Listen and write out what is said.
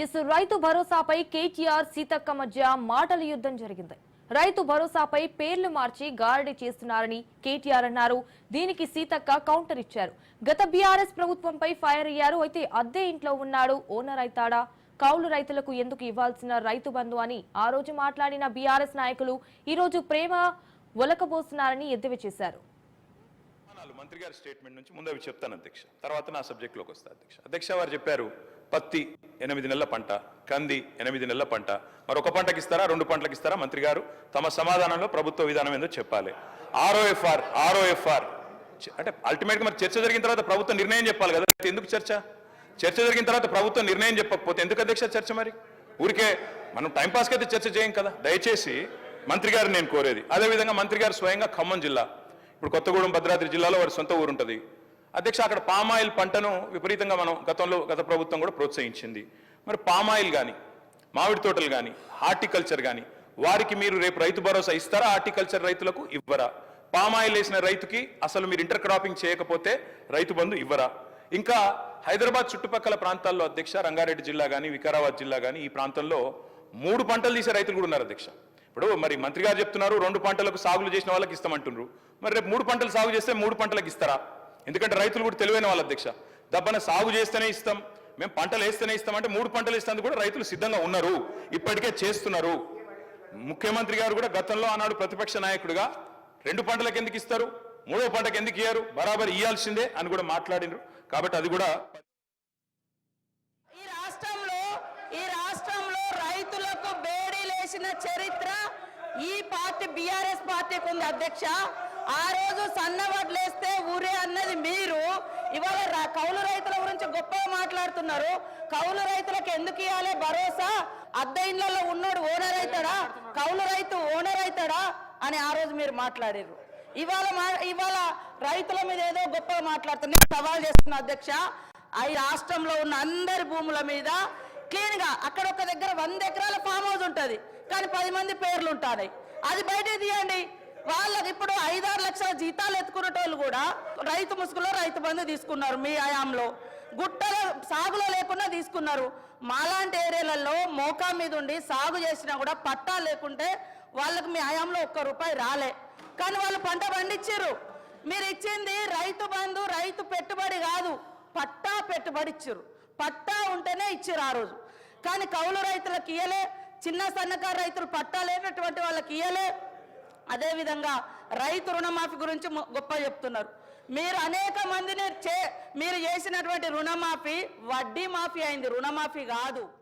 Yes రైతు భరోసాపై కేటీఆర్ సీతక్క మధ్య మాటల యుద్ధం జరిగింది. రైతు భరోసాపై పేర్లు మార్చి గారడీ చేస్తున్నారని కేటీఆర్ అన్నారు. దీనికి సీతక్క కౌంటర్ ఇచ్చారు. గత బీఆర్ఎస్ ప్రభుత్వంపై ఫైర్ అయ్యారు. అయితే అద్దె ఇంట్లో ఉన్నాడు ఓనర్ అవుతాడా కౌలు రైతులకు ఎందుకు ఇవ్వాల్సిన రైతు బంధు అని ఆ రోజు మాట్లాడిన బీఆర్ఎస్ నాయకులు ఈ రోజు ప్రేమ ఒలకబోస్తున్నారని ఎద్దేవా చేశారు. మంత్రి గారి స్టేట్మెంట్ నుంచి ముందు చెప్తాను అధ్యక్ష. తర్వాత నా సబ్జెక్ట్లోకి వస్తా అధ్యక్ష. అధ్యక్ష వారు చెప్పారు పత్తి ఎనిమిది నెలల పంట కంది ఎనిమిది నెలల పంట. మరొక పంటకి ఇస్తారా? రెండు పంటలకు ఇస్తారా? మంత్రి గారు తమ సమాధానంలో ప్రభుత్వ విధానం ఏందో చెప్పాలి. ROFR ROFR. అంటే అల్టిమేట్గా మరి చర్చ జరిగిన తర్వాత ప్రభుత్వం నిర్ణయం చెప్పాలి కదా? ఎందుకు చర్చ? చర్చ జరిగిన తర్వాత ప్రభుత్వం నిర్ణయం చెప్పకపోతే ఎందుకు అధ్యక్ష చర్చ మరి? ఊరికే మనం టైంపాస్కి అయితే చర్చ చేయం కదా? దయచేసి మంత్రి గారు నేను కోరేది. అదేవిధంగా మంత్రి గారు స్వయంగా ఖమ్మం జిల్లా ఇప్పుడు కొత్తగూడెం భద్రాద్రి జిల్లాలో వారి సొంత ఊరుంటుంది. అధ్యక్ష అక్కడ పామాయిల్ పంటను విపరీతంగా మనం గతంలో గత ప్రభుత్వం కూడా ప్రోత్సహించింది. మరి పామాయిల్ కానీ మామిడి తోటలు కానీ హార్టికల్చర్ కానీ వారికి మీరు రేపు రైతు భరోసా ఇస్తారా? హార్టికల్చర్ రైతులకు ఇవ్వరా? పామాయిల్ వేసిన రైతుకి అసలు మీరు ఇంటర్ క్రాపింగ్ చేయకపోతే రైతు బంధు ఇవ్వరా? ఇంకా హైదరాబాద్ చుట్టుపక్కల ప్రాంతాల్లో అధ్యక్ష రంగారెడ్డి జిల్లా కానీ వికారాబాద్ జిల్లా కానీ ఈ ప్రాంతంలో మూడు పంటలు తీసే రైతులు కూడా ఉన్నారు అధ్యక్ష. ఇప్పుడు మరి మంత్రి గారు చెప్తున్నారు రెండు పంటలకు సాగులు చేసిన వాళ్ళకి ఇస్తామంటున్నారు. మరి రేపు మూడు పంటలు సాగు చేస్తే మూడు పంటలకు ఇస్తారా? ఎందుకంటే రైతులు కూడా తెలివైన వాళ్ళ అధ్యక్ష. దబ్బన సాగు చేస్తేనే ఇస్తాం మేము పంటలు వేస్తేనే ఇస్తాం అంటే మూడు పంటలు ఇస్తాను కూడా రైతులు సిద్ధంగా ఉన్నారు ఇప్పటికే చేస్తున్నారు. ముఖ్యమంత్రి గారు కూడా గతంలో ఆనాడు ప్రతిపక్ష నాయకుడుగా రెండు పంటలకు ఎందుకు ఇస్తారు మూడో పంటకు ఎందుకు ఇయ్యారు బరాబర్ ఇయ్యాల్సిందే అని కూడా మాట్లాడినారు. కాబట్టి అది కూడా ఈ రాష్ట్రంలో ఈ రాష్ట్రంలో రైతులకు బేడీలేసిన చరిత్ర ఈ పార్టీ బీఆర్ఎస్ పార్టీకి ఉంది అధ్యక్ష. ఆ రోజు సన్న ఇవాళ కౌలు రైతుల గురించి గొప్పగా మాట్లాడుతున్నారు. కౌలు రైతులకు ఎందుకు ఇవ్వాలి? భరోసా? అద్దె ఇళ్ళలో ఉన్నోడు ఓనర్ అవుతాడా కౌలు రైతు ఓనర్ అవుతాడా అని ఆ రోజు మీరు మాట్లాడారు ఇవాళ మా- ఇవాళ రైతుల మీద ఏదో గొప్పగా మాట్లాడుతున్నా సవాల్ చేస్తున్నా అధ్యక్ష ఆ ఈ రాష్ట్రంలో ఉన్న అందరి భూముల మీద క్లీన్గా అక్కడ ఒక దగ్గర వంద ఎకరాల ఫామ్ హౌస్ ఉంటది. కానీ పది మంది పేర్లు ఉంటాయి అది బయట తీయండి. వాళ్ళకి ఇప్పుడు ఐదారు లక్షల జీతాలు ఎత్తుకునేటోళ్ళు కూడా రైతు ముసుగులో రైతు బంధు తీసుకున్నారు మీ హయాంలో గుట్టల సాగులో లేకుండా తీసుకున్నారు. మాలాంటి ఏరియాలలో మోకా మీద ఉండి సాగు చేసినా కూడా పట్టా లేకుంటే వాళ్ళకి మీ హయాంలో ఒక్క రూపాయి రాలే. కానీ వాళ్ళు పంట పండించారు. మీరు ఇచ్చింది రైతు బంధు రైతు పెట్టుబడి కాదు పట్టా పెట్టుబడి ఇచ్చారు. పట్టా ఉంటేనే ఇచ్చారు ఆ రోజు. కానీ కౌలు రైతులకు ఇయ్యలే చిన్న సన్నకారు రైతులు పట్టా లేనటువంటి వాళ్ళకి ఇయ్యలే. అదేవిధంగా రైతు రుణమాఫీ గురించి గొప్ప చెప్తున్నారు. మీరు అనేక మందిని చే మీరు చేసినటువంటి రుణమాఫీ వడ్డీ మాఫీ అయింది. రుణమాఫీ కాదు.